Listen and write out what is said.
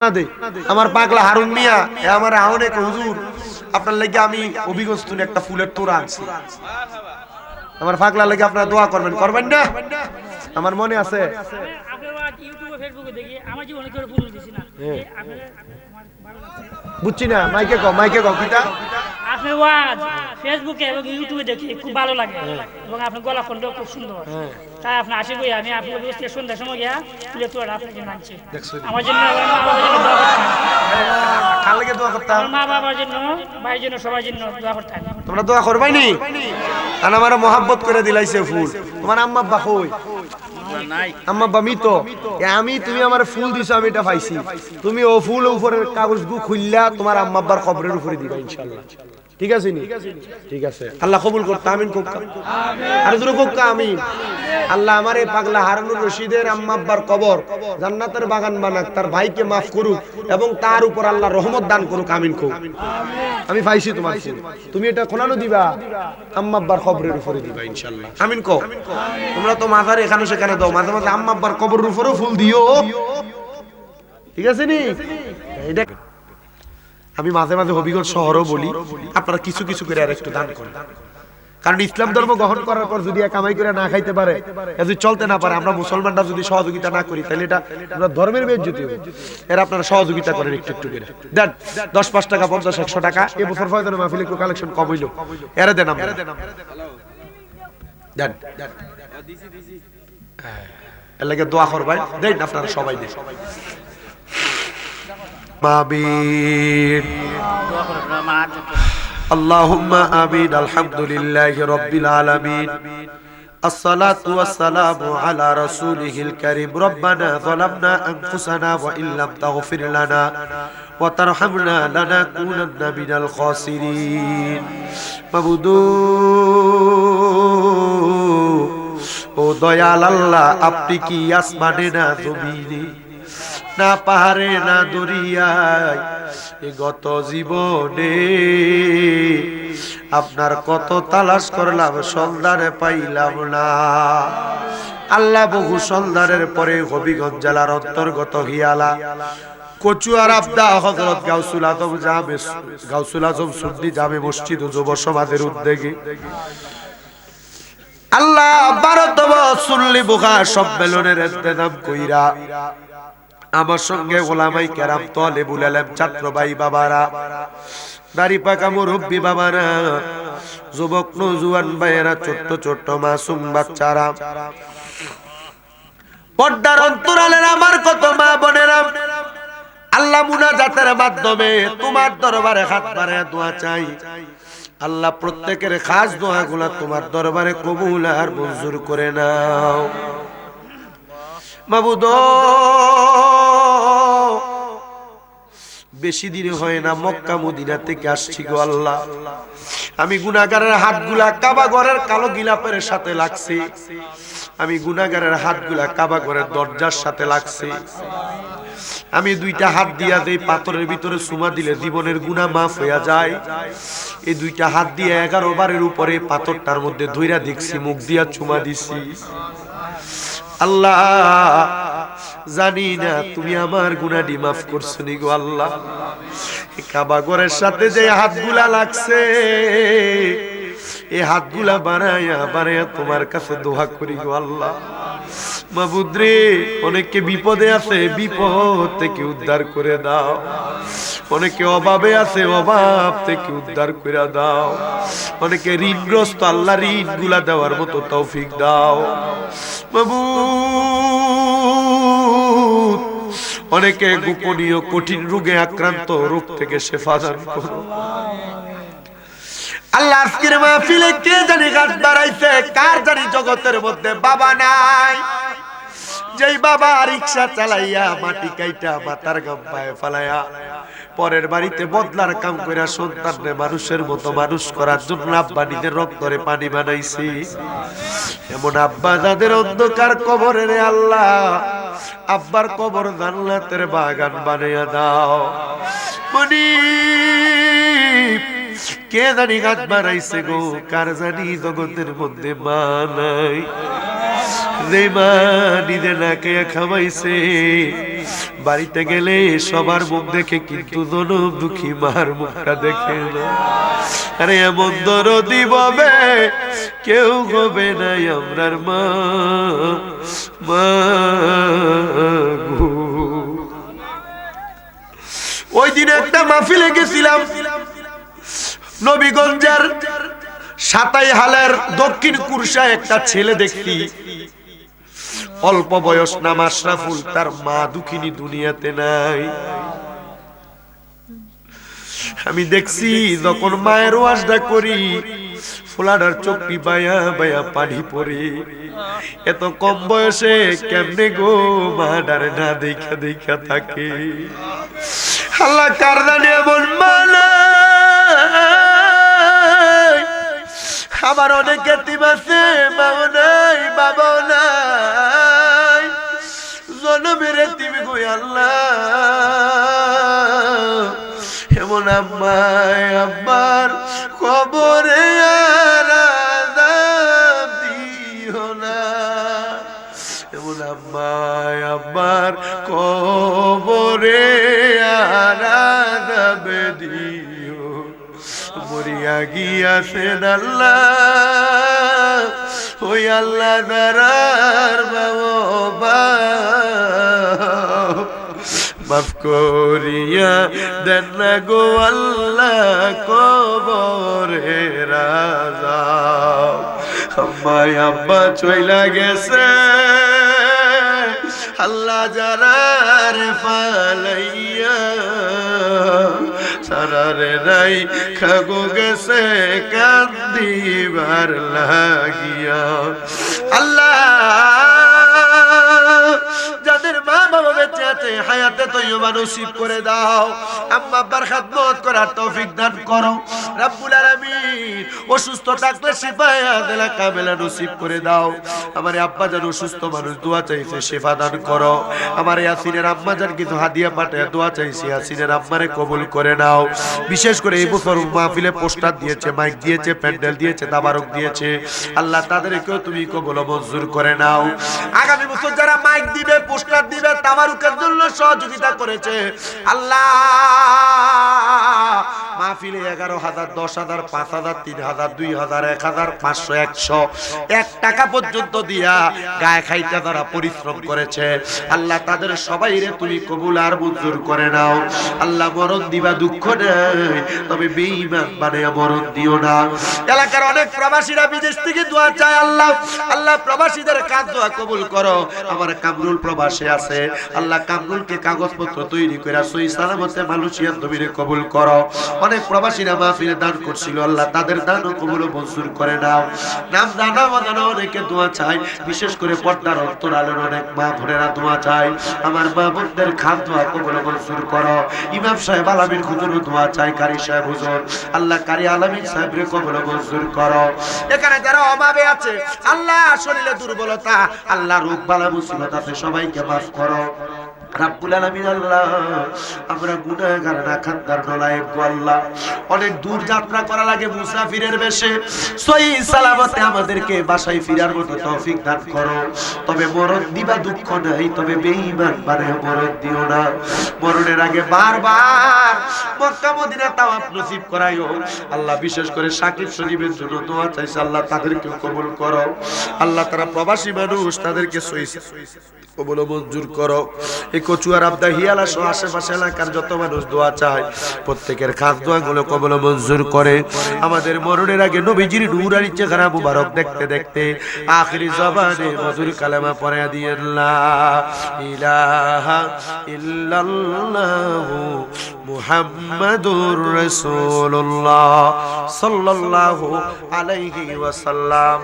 না দে আমার পাগলা হারুন মিয়া আমার আহনে হুজুর আপনার লাগি আমি অভিগস্তুন একটা ফুলের তোড়া আনছি। আমার পাগলা লাগি আপনারা দোয়া করবেন। করবেন না? আমার মনে আছে। বুঝছি না। মাইকে কো মাইকে কো কিটা আপনার ওয়াজ ফেসবুকে এবং ইউটিউবে দেখি খুব ভালো লাগে এবং আপনার গলা কণ্ঠ খুব সুন্দর। তাই আপনি আসে বই আমি আপনার বসতে সন্ধ্যার সময় গিয়া তুলে তোর আপনাকে মানছি। আমার জন্য মা বাবার জন্য দোয়া করতাম কার লাগে দোয়া করতাম। আমার মা বাবার জন্য ভাইয়ের জন্য সবার জন্য দোয়া করতাম তোমরা দোয়া করবাই নি? আর আমার মহাব্বত করে দিলাইছে ফুল। তোমার আম্মা আব্বা কই? আম্মা আব্বা মিত। আমি তুমি আমার ফুল দিছো আমি এটা পাইছি। তুমি ও ফুল উপরের কাগজ গু খুললা তোমার আম্মা আব্বার কবরের উপরে দিবা ইনশাআল্লাহ। ঠিক আছে নি? ঠিক আছে। আল্লাহ কবুল করতে, আমিন কোক আর দুটো কোক আমিন। আল্লাহ আমার এই পাগলা হারানুর রশিদের আম্মা আব্বার কবর জান্নাতের বাগান বানাক, তার ভাইকে মাফ করুক এবং তার উপর আল্লাহ রহমত দান করুক, আমিন কোক আমি পাইছি তোমার। তুমি এটা কোনানো দিবা? আম্মা আব্বার কবরের উপরে দিবা, ইনশাআল্লাহ। আমিন কো তোমরা তো মাথার এখানে সেখানে দাও, মাঝে মাঝে আম্মা আব্বার কবরের উপরেও ফুল দিও। ঠিক আছে নি? এটা আমি মাঝে মাঝে হবিগঞ্জ শহরও বলি আপনারা কিছু কিছু করে আর একটু দান করেন। কারণ ইসলাম ধর্ম গ্রহণ করার পর যদি কামাই করে না খাইতে পারে যদি চলতে না পারে আমরা মুসলমানরা যদি সহযোগিতা না করি তাহলে এটা আমরা ধর্মের বেজ্জতি হবে এর আপনারা সহযোগিতা করেন একটু একটু করে। দেন দশ পাঁচ টাকা পঞ্চাশ একশো টাকা এ বছর ফয়দান মাহফিল একটু কালেকশন কম হইল। এরা দেন আমরা। দেন এর লাগে দোয়া করবাই দেন আপনারা সবাই দেন। মাবির اللهم آمين الحمد لله رب العالمين الصلاة والسلام على رسوله الكريم ربنا ظلمنا أنفسنا وإن لم تغفر لنا وترحمنا لنكونن من الخاسرين مبدو ও দয়াল আল্লাহ আপনি কি আসমানে না জমিনে না পাহাড়ে, না দরিয়ায়, এ গত জীবনে আপনার কত তালাশ করলাম, সন্ধানে পাইলাম না। আল্লাহ বহু সন্ধানের পরে হবিগঞ্জ জেলার অন্তর্গত হিয়ালা, কচুয়ার আবদা হজরত সুন্নি জামে মসজিদ ও যুব সমাজের কইরা আমার সঙ্গে ওলামাই কেরাম তলে বুলালাম ছাত্র ভাই বাবারা দাড়ি পাকা মুরব্বী বাবারা, যুবক নজুয়ান ভাইয়েরা, ছোট্ট ছোট্ট মাসুম বাচ্চারা। পর্দার অন্তরালের আমার কত মা বোনেরা, আল্লাহ মুনাজাতের মাধ্যমে তোমার দরবারে হাত বাড়ায় দোয়া চাই। আল্লাহ প্রত্যেকের খাস দোয়াগুলা তোমার দরবারে কবুল আর মঞ্জুর করে নাও। মাবুদ বেশি দিন হয় না, মক্কা, মদিনা থেকে আসছি গো আল্লাহ। আমি গুনাগারের হাতগুলা কাবা ঘরের কালো গিলাপের সাথে লাগছে। আমি গুনাগারের হাতগুলা কাবা ঘরের দরজার সাথে লাগছে। আমি দুইটা হাত দিয়া দেই পাথরের ভিতরে সুমা দিলে জীবনের গুণা মাফ হইয়া যায়। এই দুইটা হাত দিয়ে এগারো বারের উপরে পাথরটার মধ্যে ধইরা দেখছি, মুখ দিয়া চুমা দিছি। আল্লাহ জানি না, তুমি আমার গুনাডি মাফ করছ নি গো আল্লাহ। এই কাবা ঘরের সাথে যে হাতগুলা লাগছে এই হাতগুলা বানায়া বানায়া তোমার কাছে দোয়া করি গো আল্লাহ। মাবুদ্রে অনেকে বিপদে আছে, বিপদ থেকে উদ্ধার করে দাও। অনেকে অভাবে আছে, অভাব থেকে উদ্ধার করে দাও। অনেকে ঋণগ্রস্ত আল্লাহ ঋণগুলা দেওয়ার মতো তৌফিক দাও। বাবু অনেকে গোপনীয় কঠিন রোগে আক্রান্ত রোগ থেকে দান করো আল্লাহ আজকের মাহফিলে কে জানি গাছ দাঁড়াইছে কার জানি জগতের মধ্যে বাবা নাই। যেই বাবা রিক্সা চালাইয়া মাটি কাইটা গাম পায়ে ফালাইয়া, পরের বাড়িতে বদলার কাম কইরা সন্তানরে মানুষের মতো মানুষ করার জন্য আব্বা নিজের রক্তরে পানি বানাইছি। এমন আব্বা যাদের অন্ধকার কবরে রে আল্লাহ, আব্বার কবর জান্নাতের বাগান বানাইয়া দাও। মনি কে জানি গাছ বানাইছে গো, কার জানি জগতের মধ্যে মা নাই। না বাড়িতে গেলে সবার মুখ দেখে কিন্তু জনম দুঃখী মার মুখটা দেখে না। আরে এমন দরদি ববে কেউ হবে নাই আমরার মা। মা। ওই দিন একটা মাহফিলে গেছিলাম। নবীগঞ্জের সাতাই হালের দক্ষিণ কুরসা একটা ছেলে দেখতি অল্প বয়স নাম আশরাফুল তার মা দুঃখিনী দুনিয়াতে নাই। আমি দেখছি যখন মায়ের ওয়াজটা করি, ফোলাডার চোখটি বায়া বায়া পানি পরে এত কম বয়সে কেমনে গো মা ডারে না দেখা দেখা থাকে। আল্লাহ কার জানে এমন মানা আমার অনেক এতিম আছে মাও নাই বাবাও নাই। জনমের এতিম গই আল্লাহ। এমন আম্মায় আব্বার খবরে আর দিও না। এমন আম্মায় আব্বার কবরে আর দিও মরিয়া গিয়াছেন আল্লাহ ওই আল্লাহ দারার বাবা। মাফ করিয়া দেন গো আল্লাহ কবরে রাজা। আম্মাই আব্বা চইলা গেছে। আল্লাহ যারার ফালাইয়া সারারে রাই খাগো গেছে কান্দিবার লাগিয়া। আল্লাহ মা বাবা বেঁচে আছে, হায়াতে করে দাও। আম্মা আব্বার করার তৌফিক দান করো। রাব্বুল আলামিন, অসুস্থ থাকলে নসিব করে দাও। আমার আব্বা মানুষ, দোয়া চাইছে, শেফা দান করো। আমার ইয়াসিনের আম্মা হাদিয়া দোয়া চাইছে, ইয়াসিনের আম্মারে কবুল করে নাও। বিশেষ করে এই বছর মাহফিলে পোস্টার দিয়েছে, মাইক দিয়েছে, প্যান্ডেল দিয়েছে তাবারক দিয়েছে। আল্লাহ তাদেরকেও তুমি কবুল মঞ্জুর করে নাও। আগামী বছর যারা মাইক দিবে, পোস্টার দিবে তামারুকের জন্য সহযোগিতা করেছে। আল্লাহ মাহফিলে এগারো হাজার, দশ হাজার, পাঁচ হাজার, তিন হাজার, দুই হাজার, এক হাজার, পাঁচশো, একশো। এক টাকা পর্যন্ত দিয়া গায়ে খাইতে তারা পরিশ্রম করেছে, আল্লাহ তাদের সবাই রে তুমি কবুল আর মঞ্জুর করে নাও। আল্লাহ মরণ দিবা দুঃখ নেই, তবে বেঈমান মানে মরণ দিও না। এলাকার অনেক প্রবাসীরা বিদেশ থেকে দোয়া চায়, আল্লাহ আল্লাহ প্রবাসীদের কাজ দোয়া কবুল করো। আমার কামরুল প্রবাসে আছে, আল্লাহ কামরুলকে কাগজপত্র তৈরি করে সই সালামতে মালয়েশিয়ার জমিনে কবুল করো। অনেক প্রবাসীরা মাহফিলে দান করছিল, আল্লাহ তাদের দান ও কবুল মঞ্জুর করে নাও। নাম দানা বাদানো অনেকে দোয়া চায়, বিশেষ করে পর্দার অন্তরালের অনেক মা ভরেরা দোয়া চায়। আমার মা বোনদের খাদ দোয়া কবুল মঞ্জুর করো। ইমাম সাহেব, আলামিন হুজুর দোয়া চায়, কারি সাহেব হুজুর। আল্লাহ কারি আলামিন রে কবুল মঞ্জুর করো। এখানে যারা অভাবে আছে, আল্লাহ শরীরে দুর্বলতা, আল্লাহ রোগ, বালা, মুসিবত আছে, সবাইকে মাফ করো। আল্লাহ মরণের আগে বারবার আল্লাহ বিশেষ করে সাকিব শরীফের জন্য দোয়া চাইছে, আল্লাহ তাদেরকে কবুল করো। আল্লাহ তারা প্রবাসী মানুষ, তাদেরকে কবুল মঞ্জুর করো। এই কচুয়ার আবদা হিয়ালা সহ আশেপাশে এলাকার যত মানুষ দোয়া চায়, প্রত্যেকের খাস দোয়া গুলো কবল মঞ্জুর করে। আমাদের মরণের আগে নবীজির নুরানি চেহারা মুবারক দেখতে দেখতে আখরি জবানে মধুর কালেমা পড়ে দিয়ে ইলাহা মুহাম্মাদুর রাসূলুল্লাহ সাল্লাল্লাহু আলাইহি ওয়াসাল্লাম।